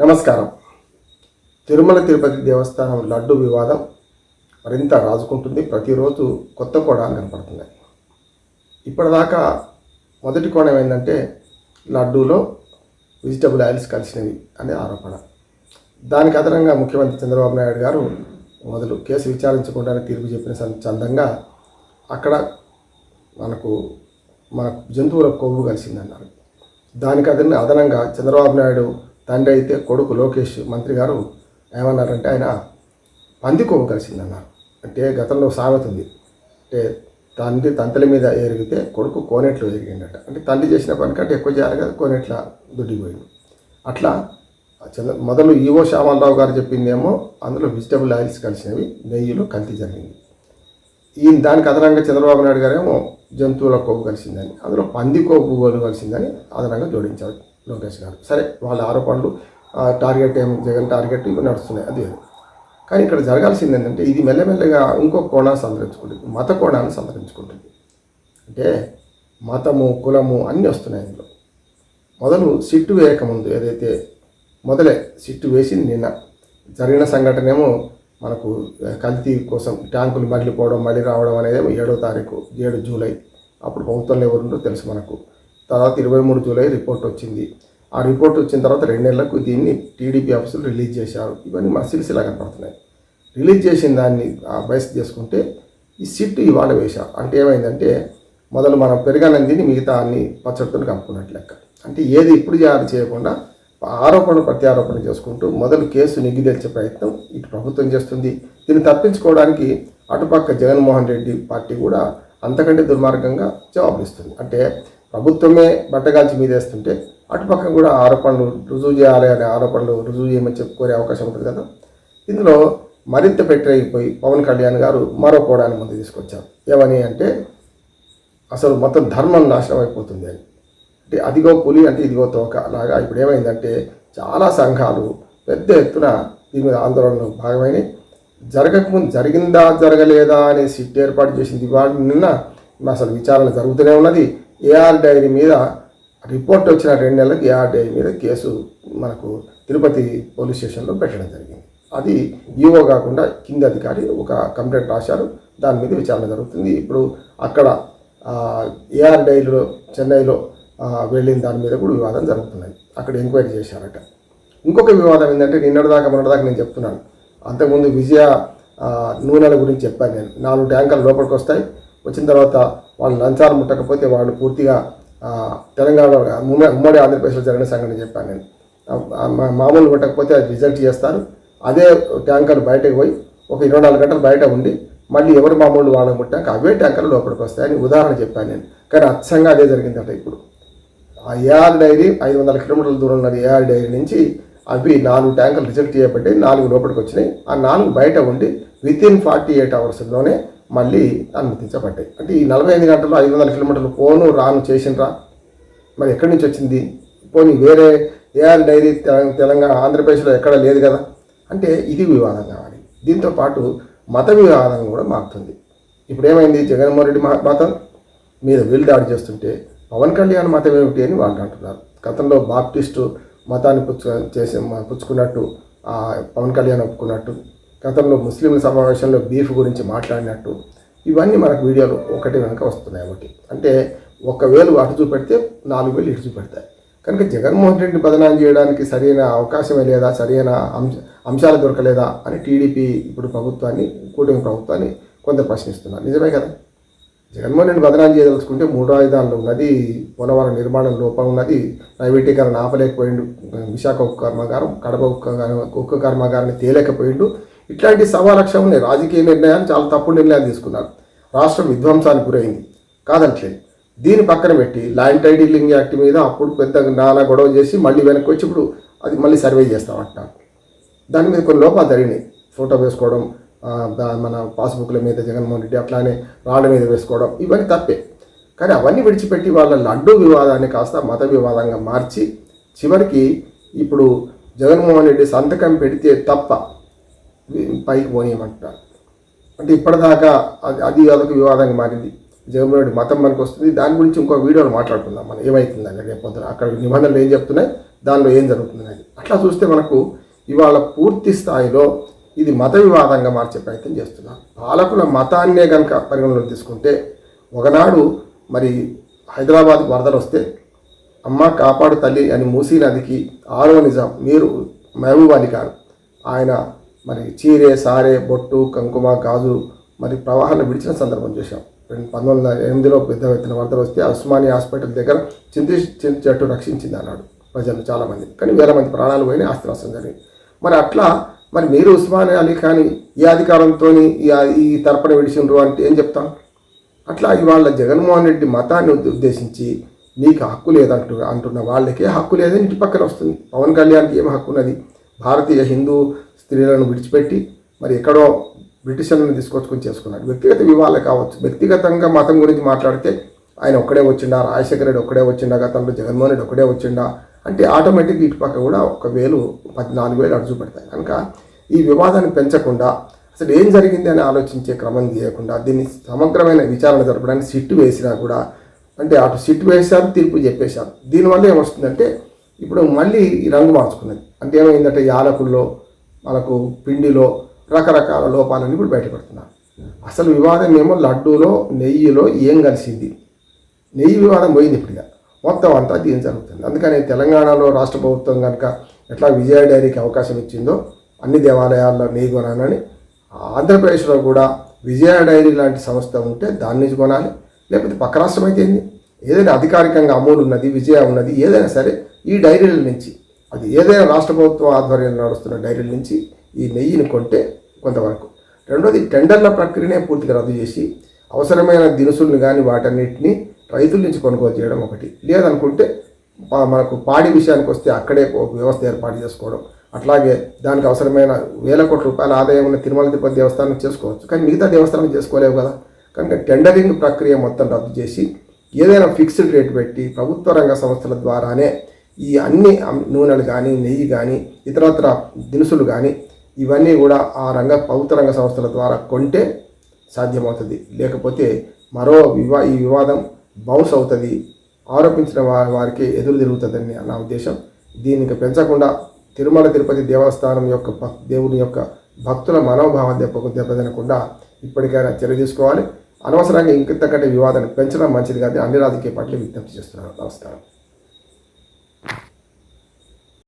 నమస్కారం. తిరుమల తిరుపతి దేవస్థానం లడ్డు వివాదం మరింత రాజుకుంటుంది. ప్రతిరోజు కొత్త కోణాలు కనపడుతున్నాయి. ఇప్పటిదాకా మొదటి కోణం ఏంటంటే లడ్డూలో వెజిటబుల్ ఆయిల్స్ కలిసినవి అనే ఆరోపణ. దానికి అదనంగా ముఖ్యమంత్రి చంద్రబాబు నాయుడు గారు మొదలు కేసు విచారించకుండానే తీర్పు చెప్పిన చందంగా అక్కడ మనకు మన జంతువుల కొవ్వు కలిసిందన్నారు. దానికి అదన అదనంగా చంద్రబాబు నాయుడు తండ్రి అయితే కొడుకు లోకేష్ మంత్రి గారు ఏమన్నారంటే ఆయన పంది కలిసిందన్నారు అంటే గతంలో సామెత ఉంది. అంటే తండ్రి తంతల మీద ఎరిగితే కొడుకు కోనేట్లో ఎరిగిండట అంటే తండ్రి చేసిన పని కంటే ఎక్కువ చేయాలి కదా కోనేట్ల దుడ్డిపోయింది. అట్లా చంద్ర మొదలు ఈవో శ్యామలరావు గారు చెప్పిందేమో అందులో వెజిటబుల్ ఆయిల్స్ కలిసినవి నెయ్యిలో కల్తీ జరిగింది. ఈ దానికి అదనంగా చంద్రబాబు నాయుడు గారేమో జంతువుల కొవ్వు కలిసిందని అందులో పంది కొవ్వు కలిసిందని అదనంగా జోడించారు. లోకేష్ గారు. సరే వాళ్ళ ఆరోపణలు టార్గెట్ ఏం జగన్ టార్గెట్ ఇవి నడుస్తున్నాయి అది కానీ ఇక్కడ జరగాల్సింది ఏంటంటే ఇది మెల్లమెల్లగా ఇంకో కోణాన్ని సంతరించుకుంటుంది మత కోణాన్ని సంతరించుకుంటుంది. అంటే మతము కులము అన్నీ వస్తున్నాయి ఇందులో. మొదలు సిట్టు వేయకముందు ఏదైతే మొదలే సిట్టు వేసింది నిన్న జరిగిన సంఘటన ఏమో మనకు కల్తీ కోసం ట్యాంకులు మళ్ళీపోవడం మళ్ళీ రావడం అనేది ఏడో తారీఖు ఏడు జూలై అప్పుడు ప్రభుత్వంలో ఎవరుండో తెలుసు మనకు. తర్వాత ఇరవై మూడు జూలై రిపోర్ట్ వచ్చింది. ఆ రిపోర్ట్ వచ్చిన తర్వాత రెండు నెలలకు దీన్ని టీడీపీ ఆఫీసులు రిలీజ్ చేశారు. ఇవన్నీ మన సిరిసిలా కనపడుతున్నాయి. రిలీజ్ చేసిన దాన్ని బయస్ చేసుకుంటే ఈ సిట్ ఇవాళ వేశారు. అంటే ఏమైందంటే మొదలు మనం పెరగానందిని మిగతా అన్ని పచ్చడితో కప్పుకున్నట్లు లెక్క. అంటే ఏది ఇప్పుడు జారీ చేయకుండా ఆరోపణ ప్రత్యారోపణ చేసుకుంటూ మొదలు కేసు నిగ్గి ప్రయత్నం ఇటు ప్రభుత్వం చేస్తుంది. దీన్ని తప్పించుకోవడానికి అటుపక్క జగన్మోహన్ రెడ్డి పార్టీ కూడా అంతకంటే దుర్మార్గంగా జవాబిస్తుంది అంటే ప్రభుత్వమే బట్టగాల్చి మీదేస్తుంటే అటుపక్క కూడా ఆరోపణలు రుజువు చేయాలి అనే ఆరోపణలు రుజువు చేయమని చెప్పుకోరే అవకాశం ఉంటుంది కదా. ఇందులో మరింత పెట్టరైపోయి పవన్ కళ్యాణ్ గారు మరో కోడాన్ని ముందు తీసుకొచ్చారు. ఏమని అంటే అసలు మొత్తం ధర్మం నాశనం అయిపోతుంది అని. అంటే అదిగో పులి అంటే ఇదిగో తోక లాగా ఇప్పుడు ఏమైందంటే చాలా సంఘాలు పెద్ద ఎత్తున దీని మీద ఆందోళనలో భాగమైనవి జరగకముందు జరిగిందా జరగలేదా అనే సిట్ ఏర్పాటు చేసింది. వాటి నిన్న అసలు విచారణ జరుగుతూనే ఉన్నది. ఏఆర్ డైరీ మీద రిపోర్ట్ వచ్చిన రెండు నెలలకు ఏఆర్ డైరీ మీద కేసు మనకు తిరుపతి పోలీస్ స్టేషన్లో పెట్టడం జరిగింది. అది ఈఓ కాకుండా కింద అధికారి ఒక కంప్లైంట్ రాశారు. దాని మీద విచారణ జరుగుతుంది. ఇప్పుడు అక్కడ ఏఆర్ డైరీలో చెన్నైలో వెళ్ళిన దాని మీద కూడా వివాదం జరుగుతున్నది. అక్కడ ఎంక్వైరీ చేశారట. ఇంకొక వివాదం ఏంటంటే నిన్నటిదాకా మొన్నటిదాకా నేను చెప్తున్నాను. అంతకుముందు విజయ నూనెల గురించి చెప్పాను నేను. నాలుగు ట్యాంకర్లు లోపలికి వస్తాయి. వచ్చిన తర్వాత వాళ్ళు లంచాలు ముట్టకపోతే వాళ్ళు పూర్తిగా తెలంగాణలో తెలంగాణ ఉమ్మడి ఆంధ్రప్రదేశ్లో జరిగిన సంఘటన చెప్పాను నేను. మా- మామూలు ముట్టకపోతే అది రిజెక్ట్ చేస్తారు. అదే ట్యాంకర్ బయటకు పోయి ఒక ఇరవై నాలుగు గంటలు బయట ఉండి మళ్ళీ ఎవరు మామూలు వాళ్ళని ముట్టాక అవే ట్యాంకర్లు లోపలికి వస్తాయని ఉదాహరణ చెప్పాను నేను. కానీ అచ్చంగా అదే జరిగిందట ఇప్పుడు. ఆ ఏఆర్ డైరీ ఐదు వందల కిలోమీటర్ల దూరం ఉన్న ఏఆర్ డైరీ నుంచి అవి నాలుగు ట్యాంకులు రిజెక్ట్ చేయబడ్డాయి నాలుగు లోపలికి వచ్చినాయి. ఆ నాలుగు బయట ఉండి వితిన్ ఫార్టీ ఎయిట్ అవర్స్లోనే మళ్ళీ అనుమతించబడ్డాయి. అంటే ఈ నలభై ఐదు గంటల్లో ఐదు వందల కిలోమీటర్లు పోను రాను చేసినరా మరి ఎక్కడి నుంచి వచ్చింది? పోనీ వేరే ఏఆర్ డైరీ తెలంగాణ ఆంధ్రప్రదేశ్లో ఎక్కడ లేదు కదా? అంటే ఇది వివాదం కావాలి. దీంతో పాటు మత వివాదం కూడా మారుతుంది. ఇప్పుడు ఏమైంది జగన్మోహన్ రెడ్డి మతం మీద వీళ్ళు దాడి చేస్తుంటే పవన్ కళ్యాణ్ మతం ఏమిటి అని వాళ్ళు అంటున్నారు. గతంలో బాప్టిస్టు మతాన్ని పుచ్చు చేసి పుచ్చుకున్నట్టు పవన్ కళ్యాణ్ ఒప్పుకున్నట్టు గతంలో ముస్లింల సమావేశంలో బీఫ్ గురించి మాట్లాడినట్టు ఇవన్నీ మనకు వీడియోలు ఒకటి వెనక వస్తున్నాయి ఒకటి. అంటే ఒక వేలు అటు చూపెడితే నాలుగు వేలు ఇటు చూపెడతాయి. కనుక జగన్మోహన్ రెడ్డిని బదనాం చేయడానికి సరైన అవకాశమే లేదా సరైన అంశ అంశాలు దొరకలేదా అని టీడీపీ ఇప్పుడు ప్రభుత్వాన్ని కూటమి ప్రభుత్వాన్ని కొందరు ప్రశ్నిస్తున్నారు. నిజమే కదా? జగన్మోహన్ రెడ్డి బదనాం చేయదలుచుకుంటే మూడు ఆయుధాలు ఉన్నది పోలవరం నిర్మాణం లోపం ఉన్నది ప్రైవేటీకరణ ఆపలేకపోయిండు విశాఖ ఉక్కు కర్మాగారం కడప ఉక్కు ఉక్కు కర్మాగారాన్ని తేలేకపోయిండు ఇట్లాంటి సవా లక్ష్యం ఉన్నాయి. రాజకీయ నిర్ణయాలు చాలా తప్పుడు నిర్ణయాలు తీసుకున్నారు. రాష్ట్రం విధ్వంసానికి గురైంది. కాదంటలేదు దీని పక్కన పెట్టి ల్యాండ్ టైటిలింగ్ యాక్ట్ మీద అప్పుడు పెద్ద నానా గొడవ చేసి మళ్ళీ వెనక్కి వచ్చి ఇప్పుడు అది మళ్ళీ సర్వే చేస్తామంటున్నారు. దాని మీద కొన్ని లోపాలు జరిగినాయి. ఫోటో వేసుకోవడం దా- మన పాస్బుక్ల మీద జగన్మోహన్ రెడ్డి అట్లానే రాళ్ళ మీద వేసుకోవడం ఇవన్నీ తప్పే. కానీ అవన్నీ విడిచిపెట్టి వాళ్ళ లడ్డు వివాదాన్ని కాస్త మత వివాదంగా మార్చి చివరికి ఇప్పుడు జగన్మోహన్ రెడ్డి సంతకం పెడితే తప్ప పైకి పోనీయమంటున్నారు. అంటే ఇప్పటిదాకా అది అది అదొక వివాదంగా మారింది. జగన్మోహన్ రెడ్డి మతం మనకు వస్తుంది. దాని గురించి ఇంకో వీడియోలో మాట్లాడుకుందాం. మనం ఏమవుతుంది రేపు రేపొద్దున అక్కడ నిబంధనలు ఏం చెప్తున్నాయి? దానిలో ఏం జరుగుతుంది అనేది అట్లా చూస్తే మనకు ఇవాళ పూర్తి స్థాయిలో ఇది మత వివాదంగా మార్చే ప్రయత్నం చేస్తున్నారు. పాలకుల మతాన్నే కనుక పరిగణలోకి తీసుకుంటే ఒకనాడు మరి హైదరాబాద్ వరదలు వస్తే అమ్మ కాపాడు తల్లి అని మూసీ నదికి ఆరో నిజాం మీరు మహబూబ్ అలీ ఆయన మరి చీరే సారే బొట్టు కంకుమ గాజు మరి ప్రవాహాన్ని విడిచిన సందర్భం చూసాం రెండు పంతొమ్మిది వందల ఎనిమిదిలో పెద్ద ఎత్తున వరదలు వస్తే ఉస్మానియా హాస్పిటల్ దగ్గర చింతి చింత చెట్టు రక్షించింది అన్నాడు ప్రజలు చాలామంది. కానీ వేల మంది ప్రాణాలు పోయినాయి ఆస్తి నష్టం జరిగింది. మరి అట్లా మరి మీరు ఉస్మానియా అలీ కానీ ఈ అధికారంతో ఈ ఈ విడిచిండ్రు అంటే ఏం చెప్తాం? అట్లా ఇవాళ జగన్మోహన్ రెడ్డి మతాన్ని ఉద్దేశించి నీకు హక్కు లేదంటు అంటున్న వాళ్ళకే హక్కు లేదని ఇంటి పక్కన వస్తుంది. పవన్ కళ్యాణ్కి ఏం హక్కు ఉన్నది? భారతీయ హిందూ స్త్రీలను విడిచిపెట్టి మరి ఎక్కడో బ్రిటిషర్లను తీసుకొచ్చుకొని చేసుకున్నాడు. వ్యక్తిగత వివాహాలు కావచ్చు. వ్యక్తిగతంగా మతం గురించి మాట్లాడితే ఆయన ఒక్కడే వచ్చిండా? రాజశేఖర రెడ్డి ఒక్కడే వచ్చిండా? గతంలో జగన్మోహన్ రెడ్డి ఒక్కడే వచ్చిండా? అంటే ఆటోమేటిక్ ఇటు పక్క కూడా ఒక వేలు పద్నాలుగు వేలు అడుగు పెడతాయి. కనుక ఈ వివాదాన్ని పెంచకుండా అసలు ఏం జరిగింది అని ఆలోచించే క్రమం చేయకుండా దీన్ని సమగ్రమైన విచారణ జరపడానికి సిట్టు వేసినా కూడా అంటే అటు సిట్టు వేశారు తీర్పు చెప్పేశారు. దీనివల్ల ఏమొస్తుందంటే ఇప్పుడు మళ్ళీ ఈ రంగు మార్చుకున్నది. అంటే ఏమైందంటే యాలకుల్లో మనకు పిండిలో రకరకాల లోపాలని ఇప్పుడు బయటపడుతున్నారు అసలు వివాదం ఏమో లడ్డూలో నెయ్యిలో ఏం కలిసింది? నెయ్యి వివాదం పోయింది ఇప్పుడు మొత్తం అంతా దీని జరుగుతుంది. అందుకని తెలంగాణలో రాష్ట్ర ప్రభుత్వం కనుక ఎట్లా విజయ డైరీకి అవకాశం ఇచ్చిందో అన్ని దేవాలయాల్లో నెయ్యి కొనాలని ఆంధ్రప్రదేశ్లో కూడా విజయ డైరీ లాంటి సంస్థ ఉంటే దాని నుంచి కొనాలి లేకపోతే పక్క రాష్ట్రం అయితే ఏంది? ఏదైనా అధికారికంగా అమూల్ ఉన్నది విజయ ఉన్నది ఏదైనా సరే ఈ డైరీల నుంచి అది ఏదైనా రాష్ట్ర ప్రభుత్వం ఆధ్వర్యంలో నడుస్తున్న డైరీల నుంచి ఈ నెయ్యిని కొంటే కొంతవరకు. రెండోది టెండర్ల ప్రక్రియనే పూర్తిగా రద్దు చేసి అవసరమైన దినుసులను కానీ వాటన్నిటిని రైతుల నుంచి కొనుగోలు చేయడం ఒకటి. లేదనుకుంటే మనకు పాడి విషయానికి వస్తే అక్కడే వ్యవస్థ ఏర్పాటు చేసుకోవడం. అట్లాగే దానికి అవసరమైన వేల కోట్ల రూపాయల ఆదాయం ఉన్న తిరుమల తిరుపతి దేవస్థానం చేసుకోవచ్చు. కానీ మిగతా దేవస్థానం చేసుకోలేవు కదా. కనుక టెండరింగ్ ప్రక్రియ మొత్తం రద్దు చేసి ఏదైనా ఫిక్స్డ్ రేట్ పెట్టి ప్రభుత్వ రంగ సంస్థల ద్వారానే ఈ అన్ని నూనెలు కానీ నెయ్యి కానీ ఇతరత్ర దినుసులు కానీ ఇవన్నీ కూడా ఆ రంగ ప్రభుత్వ రంగ సంస్థల ద్వారా కొంటే సాధ్యమవుతుంది. లేకపోతే మరో వివా ఈ వివాదం బౌన్స్ అవుతుంది. ఆరోపించిన వారి వారికి ఎదురు తిరుగుతుందని నా ఉద్దేశం. దీనికి పెంచకుండా తిరుమల తిరుపతి దేవస్థానం యొక్క దేవుని యొక్క భక్తుల మనోభావం దెబ్బకు దెబ్బతినకుండా ఇప్పటికైనా చర్య తీసుకోవాలి. అనవసరంగా ఇంకంతకంటే వివాదాన్ని పెంచడం మంచిది కాదు. అన్ని రాజకీయ పార్టీలు విజ్ఞప్తి చేస్తున్నారు. నమస్కారం.